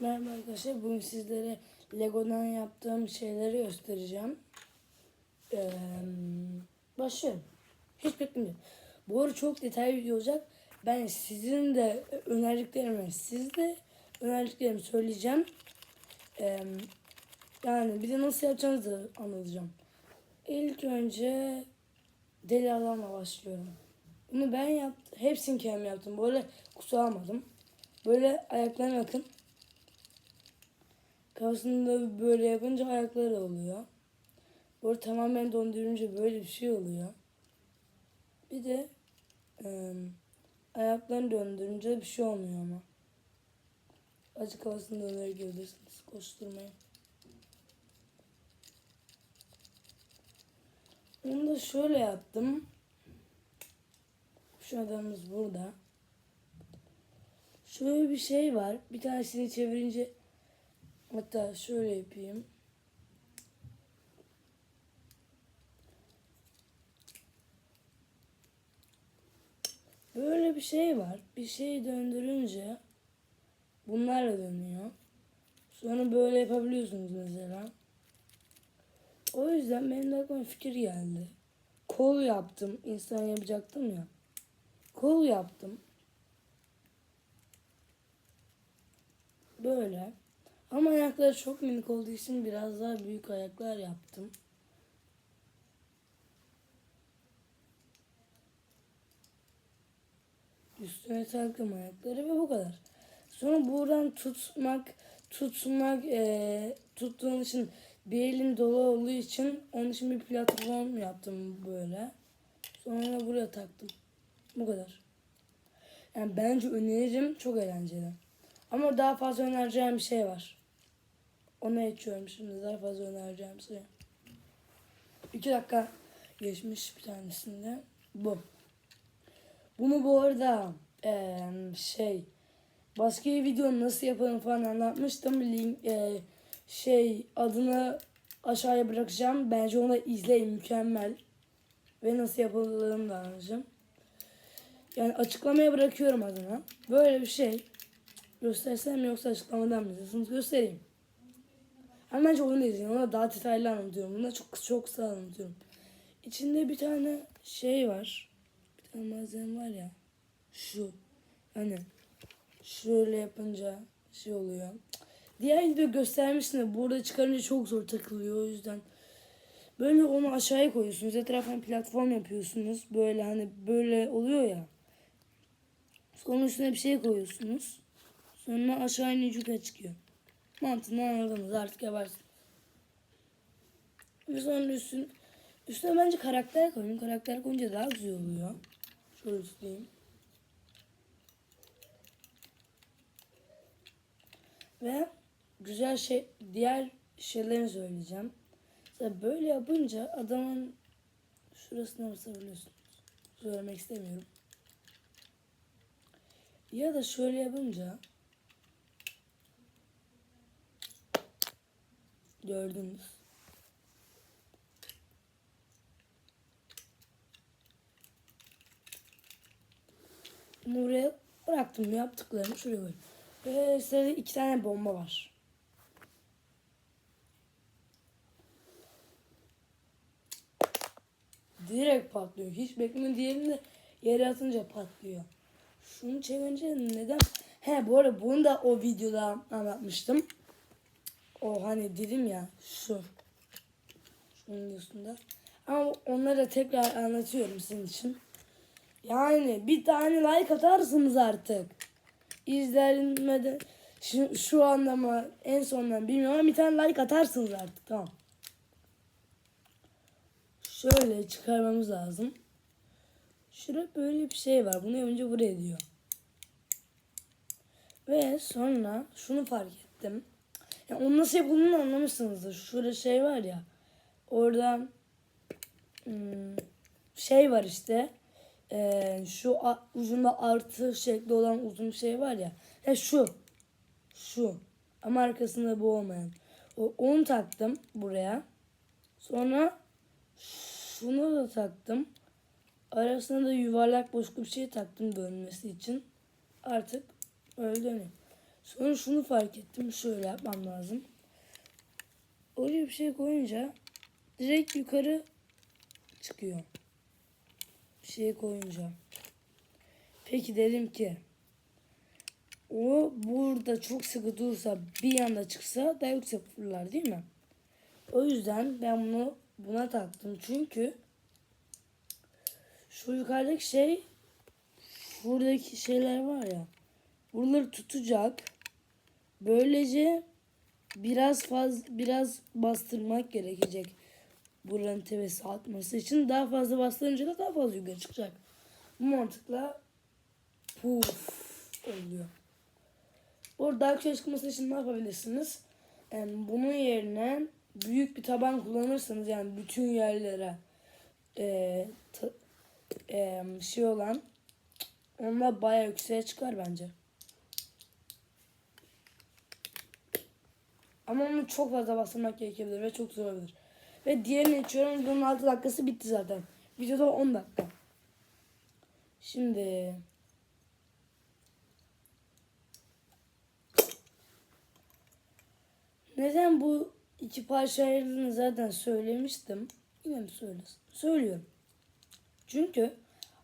Merhaba arkadaşlar. Bugün sizlere Lego'dan yaptığım şeyleri göstereceğim. Ee, başlıyorum. Hiç beklemiyorum. Bu arada çok detaylı video olacak. Ben sizin de önerdiklerimi, siz de önerdiklerimi söyleyeceğim. Ee, yani bir de nasıl yapacağınızı da anlatacağım. İlk önce deli adamla başlıyorum. Bunu ben yaptım. Hepsini kendim yaptım. Böyle kutu almadım. Böyle ayaklarına bakın. Kafasını da böyle yapınca ayakları oluyor. Böyle tamamen döndürünce böyle bir şey oluyor. Bir de e, ayaklarını döndürünce bir şey olmuyor ama. Azıcık kafasını döndürebilirsiniz. Koşturmayın. Onu da şöyle yaptım. Şu adamımız burada. Şöyle bir şey var. Bir tanesini çevirince hatta şöyle yapayım. Böyle bir şey var. Bir şeyi döndürünce bunlarla dönüyor. Sonra böyle yapabiliyorsunuz mesela. O yüzden benim de aklıma fikir geldi. Kol yaptım. İnsan yapacaktım ya. Kol yaptım. Böyle. Ama ayakları çok minik olduğu için biraz daha büyük ayaklar yaptım. Üstüne taktım ayakları ve bu kadar. Sonra buradan tutmak, tutmak, eee tuttuğun için bir elin dolu olduğu için onun için bir platform yaptım böyle. Sonra buraya taktım. Bu kadar. Yani bence öneririm. Çok eğlenceli. Ama daha fazla önereceğim bir şey var. Ona geçiyorum şimdi. Daha fazla önereceğim şey. İki dakika geçmiş bir tanesinde. Bu. Bunu bu arada eee, şey başka bir video nasıl yapalım falan anlatmıştım. Link, eee, şey adını aşağıya bırakacağım. Bence onu izleyin mükemmel. Ve nasıl yapıldığını da anlatacağım. Yani açıklamaya bırakıyorum adına. Böyle bir şey. Göstersem yoksa açıklamadan mı izliyorsunuz? Göstereyim. Ama bence onu izleyin. Ona daha detaylı anlatıyorum. Buna çok çok kısa anlatıyorum. İçinde bir tane şey var. Bir tane malzeme var ya. Şu. Hani şöyle yapınca şey oluyor. Diğer video göstermiştim de burada çıkarınca çok zor takılıyor o yüzden. Böyle onu aşağıya koyuyorsunuz. Etrafına platform yapıyorsunuz. Böyle hani böyle oluyor ya. Sonra üstüne bir şey koyuyorsunuz. Sonra aşağı inince yukarı çıkıyor. Mantığını anladınız artık yaparsınız. Ve sonra üstüne, üstüne bence karakter koyun. Karakter koyunca daha güzel oluyor. Şöyle tutayım. Ve güzel şey diğer şeylerini söyleyeceğim. Mesela böyle yapınca adamın şurasına basabiliyorsunuz. Söylemek istemiyorum. Ya da şöyle yapınca gördünüz. Buraya bıraktım yaptıklarımı şuraya koydum. Ve sırada iki tane bomba var. Direkt patlıyor. Hiç bekleme diğerini de yere atınca patlıyor. Şunu çevirince neden? He bu arada bunu da o videoda anlatmıştım. O hani dedim ya şu. Şunun üstünde. Ama onları tekrar anlatıyorum sizin için. Yani bir tane like atarsınız artık. İzlenmeden şu, şu anda mı en sondan bilmiyorum ama bir tane like atarsınız artık tamam. Şöyle çıkarmamız lazım. Şurada böyle bir şey var. Bunu önce buraya diyor. Ve sonra şunu fark ettim. Ya onu nasıl yapıldığını anlamışsınızdır. Şurada şey var ya. Orada hmm, şey var işte. Ee, şu ucunda artı şekli olan uzun şey var ya. He şu. Şu. Ama arkasında bu olmayan. Onu taktım buraya. Sonra şunu da taktım. Arasına da yuvarlak boşluk bir şey taktım dönmesi için. Artık öyle dönüyor. Sonra şunu fark ettim. Şöyle yapmam lazım. Oraya bir şey koyunca direkt yukarı çıkıyor. Bir şey koyunca. Peki dedim ki o burada çok sıkı dursa bir yanda çıksa daha yüksek fırlar değil mi? O yüzden ben bunu buna taktım. Çünkü şu yukarıdaki şey buradaki şeyler var ya buraları tutacak. Böylece biraz faz biraz bastırmak gerekecek. Buranın tepesi atması için daha fazla bastırınca da daha fazla yukarı çıkacak. Bu mantıkla puf oluyor. Burada yüksek çıkması için ne yapabilirsiniz? Yani bunun yerine büyük bir taban kullanırsanız yani bütün yerlere eee, ta- eee, şey olan onlar bayağı yükseğe çıkar bence. Ama onu çok fazla bastırmak gerekebilir ve çok zor olabilir. Ve diğerini içiyorum. Videonun 6 dakikası bitti zaten. Videoda 10 dakika. Şimdi neden bu iki parça ayrıldığını zaten söylemiştim. Yine mi söylesin? Söylüyorum. Çünkü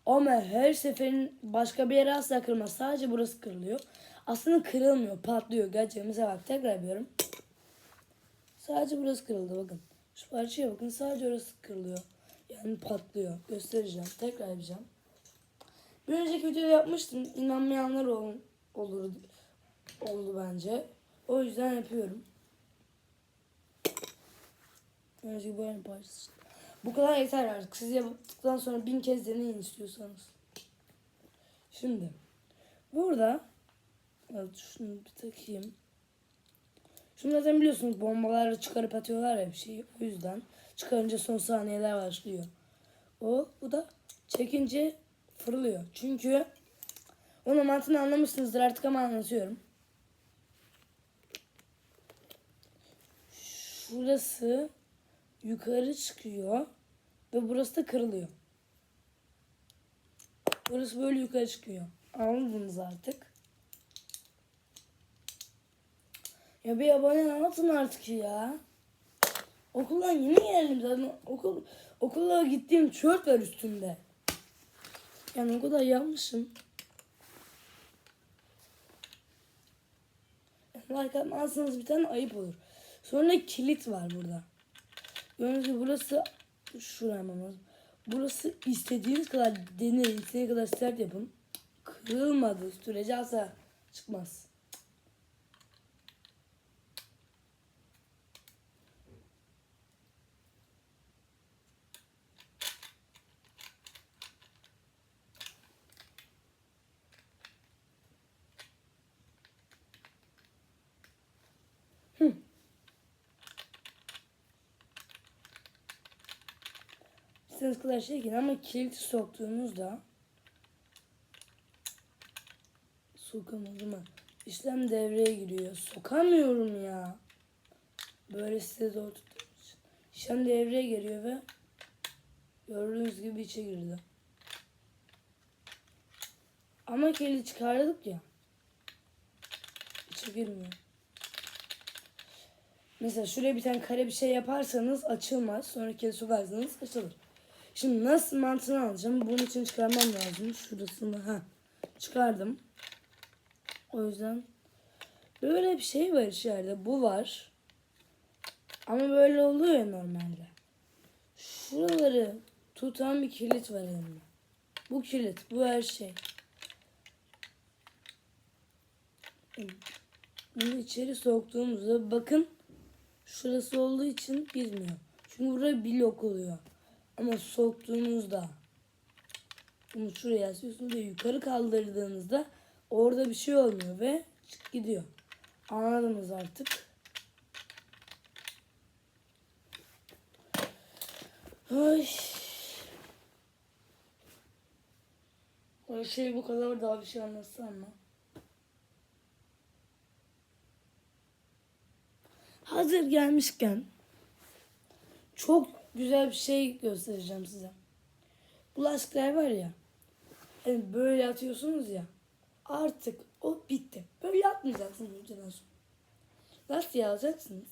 ama her seferin başka bir yere asla kırılmaz. Sadece burası kırılıyor. Aslında kırılmıyor. Patlıyor. Gerçekten mesela bak tekrar yapıyorum. Sadece burası kırıldı bakın. Şu parçaya bakın sadece orası kırılıyor. Yani patlıyor. Göstereceğim. Tekrar yapacağım. Bir önceki videoda yapmıştım. İnanmayanlar ol, olur oldu bence. O yüzden yapıyorum. Önceki böyle parçası. işte. Bu kadar yeter artık. Siz yaptıktan sonra bin kez deneyin istiyorsanız. Şimdi burada evet, şunu bir takayım. Şunu zaten biliyorsunuz bombaları çıkarıp atıyorlar ya bir şeyi. O yüzden çıkarınca son saniyeler başlıyor. O bu da çekince fırlıyor. Çünkü onun mantığını anlamışsınızdır artık ama anlatıyorum. Şurası yukarı çıkıyor ve burası da kırılıyor. Burası böyle yukarı çıkıyor. Anladınız artık. Ya bir abone anlatın artık ya. Okuldan yeni geldim zaten. Okul, okula gittiğim tişört var üstünde. Yani o kadar yapmışım. Like atmazsanız bir tane ayıp olur. Sonra kilit var burada. Gördüğünüz gibi burası şuraya lazım. Burası istediğiniz kadar deneyin, istediğiniz kadar sert yapın. Kırılmadığı sürece asla çıkmaz. İstediğiniz kadar şey girin ama kiliti soktuğunuzda sokamadım ama işlem devreye giriyor. Sokamıyorum ya. Böyle size zor tuttuğum. İşlem devreye giriyor ve gördüğünüz gibi içe girdi. Ama kilidi çıkardık ya. İçe girmiyor. Mesela şuraya bir tane kare bir şey yaparsanız açılmaz. Sonra kilidi sokarsanız açılır. Şimdi nasıl mantığını alacağım? Bunun için çıkarmam lazım. Şurasını ha çıkardım. O yüzden böyle bir şey var içeride. Bu var. Ama böyle oluyor ya normalde. Şuraları tutan bir kilit var elimde. Bu kilit, bu her şey. Bunu içeri soktuğumuzda bakın şurası olduğu için girmiyor. Çünkü buraya blok oluyor. Ama soktuğunuzda bunu şuraya asıyorsunuz ve yukarı kaldırdığınızda orada bir şey olmuyor ve çık gidiyor. Anladınız artık. Ay. O şey bu kadar daha bir şey anlatsam mı? Hazır gelmişken çok güzel bir şey göstereceğim size. Bu lastikler var ya. Hani böyle atıyorsunuz ya. Artık O bitti. Böyle yapmayacaksınız önceden sonra. Lastiği alacaksınız.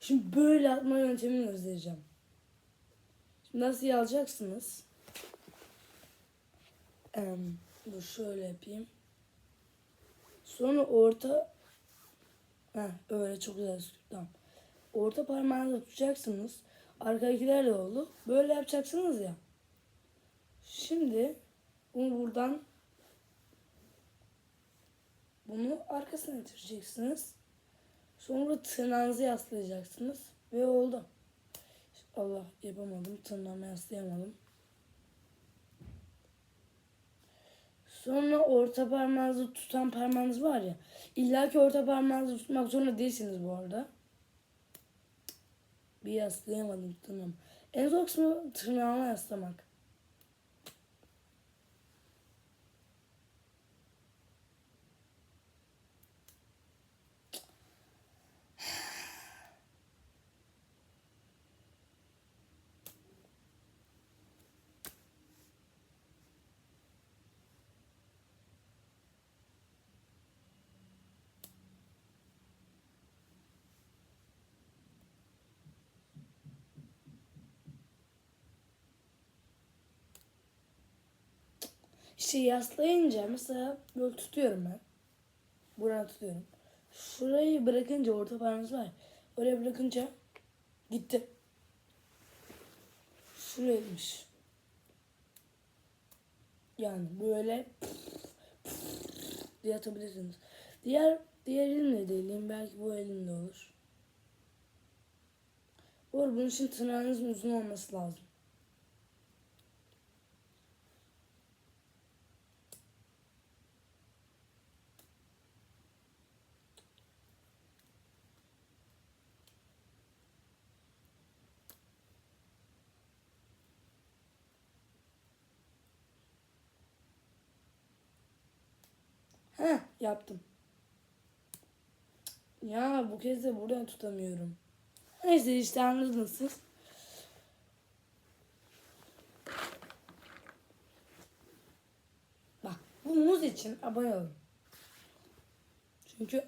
Şimdi böyle atma yöntemini göstereceğim. Şimdi lastiği alacaksınız. Em, dur şöyle yapayım. Sonra orta Heh, öyle çok güzel. Tamam. Orta parmağınızı tutacaksınız. Arkadakiler de oldu. Böyle yapacaksınız ya. Şimdi bunu buradan bunu arkasına getireceksiniz. Sonra tırnağınızı yaslayacaksınız. Ve oldu. Allah yapamadım. Tırnağımı yaslayamadım. Sonra orta parmağınızı tutan parmağınız var ya. İlla ki orta parmağınızı tutmak zorunda değilsiniz bu arada. Bir yaslayamadım tırnağımı. En zor kısmı tırnağıma yaslamak. İşte yaslayınca mesela böyle tutuyorum ben. Buradan tutuyorum. Şurayı bırakınca orta parmağınız var. ya, Oraya bırakınca gitti. Şuraymış. Yani böyle diye atabilirsiniz. Diğer diğer elimle de eleyim. Belki bu elimle olur. Bu arada bunun için tırnağınızın uzun olması lazım. Heh yaptım. Ya bu kez de buradan tutamıyorum. Neyse işte anladınız siz. Bak bu muz için abone olun. Çünkü